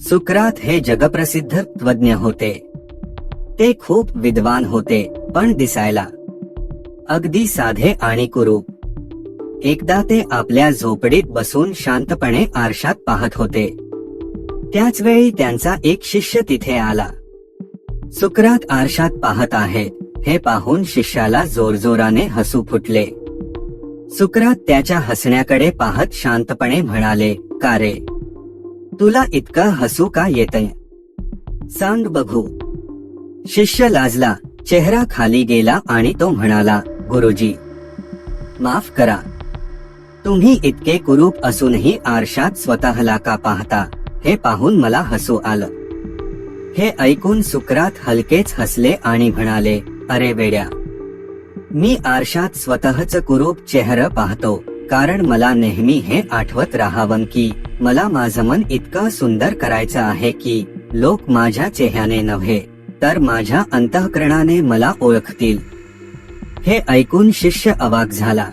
सुकरात हे जगप्रसिद्ध तज्ज्ञ होते. ते खूप विद्वान होते पण दिसायला अगदी साधे आणि कुरूप. एकदा ते आपल्या झोपडीत बसून शांतपणे आरशात पाहत होते. त्याच वेळी त्यांचा एक शिष्य तिथे आला. सुकरात आरशात पाहत आहे हे पाहून शिष्याला जोरजोराने हसू फुटले. सुकरात त्याच्या हसण्याकडे पाहत शांतपणे म्हणाले का रे? तुला इतकं हसू का येतंय? सांग बघू. शिष्य लाजला चेहरा खाली गेला आणि तो म्हणाला गुरुजी माफ करा. तुम्ही इतके कुरूप असूनही आरशात स्वतःला का पाहता? हे पाहून मला हसू आलं. हे ऐकून सुकरात हलकेच हसले आणि म्हणाले अरे वेड्या मी आरशात स्वतःच कुरूप चेहरा पाहतो कारण मला नेहमी हे आठवत राहावं की मला माझं मन इतकं सुंदर करायचं आहे की लोक माझ्या चेहऱ्याने नव्हे तर माझ्या अंतःकरणाने मला ओळखतील. हे ऐकून शिष्य अवाक झाला.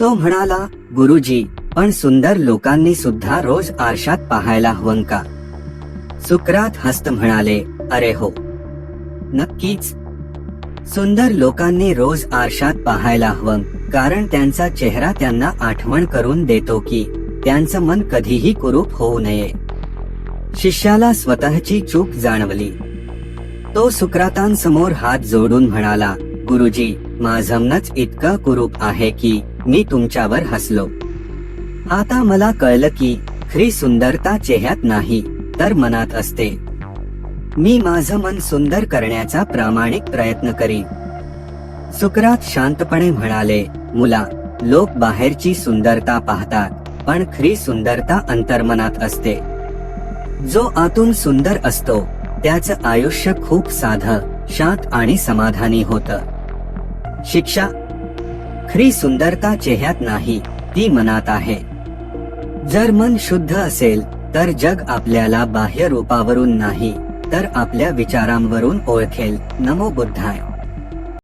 तो म्हणाला गुरुजी पण सुंदर लोकांनी सुद्धा रोज आरशात पाहायला हवं का? सुकरात हस्त म्हणाले अरे हो. नक्कीच. सुंदर लोकांनी रोज आरशात पाहायला हवं कारण त्यांचा चेहरा त्यांना आठवण करून देतो की त्यांचं मन कधीही कुरूप होऊ नये. शिष्याला स्वतःची चूक जाणवली. तो सुक्रातांसमोर हात जोडून म्हणाला गुरुजी माझं मनच इतकं कुरूप आहे की मी तुमच्यावर हसलो. आता मला कळलं की खरी सुंदरता चेहऱ्यात नाही तर मनात असते. मी माझं मन सुंदर करण्याचा प्रामाणिक प्रयत्न करीन. सुकरात शांतपणे म्हणाले मुला लोक बाहेरची सुंदरता पाहतात. पण खरी सुंदरता अंतर्मनात असते. जो आतून सुंदर असतो त्याचं आयुष्य खूप साधं शांत आणि समाधानी होत. शिक्षा. खरी सुंदरता चेहऱ्यात नाही ती मनात आहे. जर मन शुद्ध असेल तर जग आपल्याला बाह्य रूपावरून नाही तर आपल्या विचारांवरून ओळखेल. नमो बुद्धाय.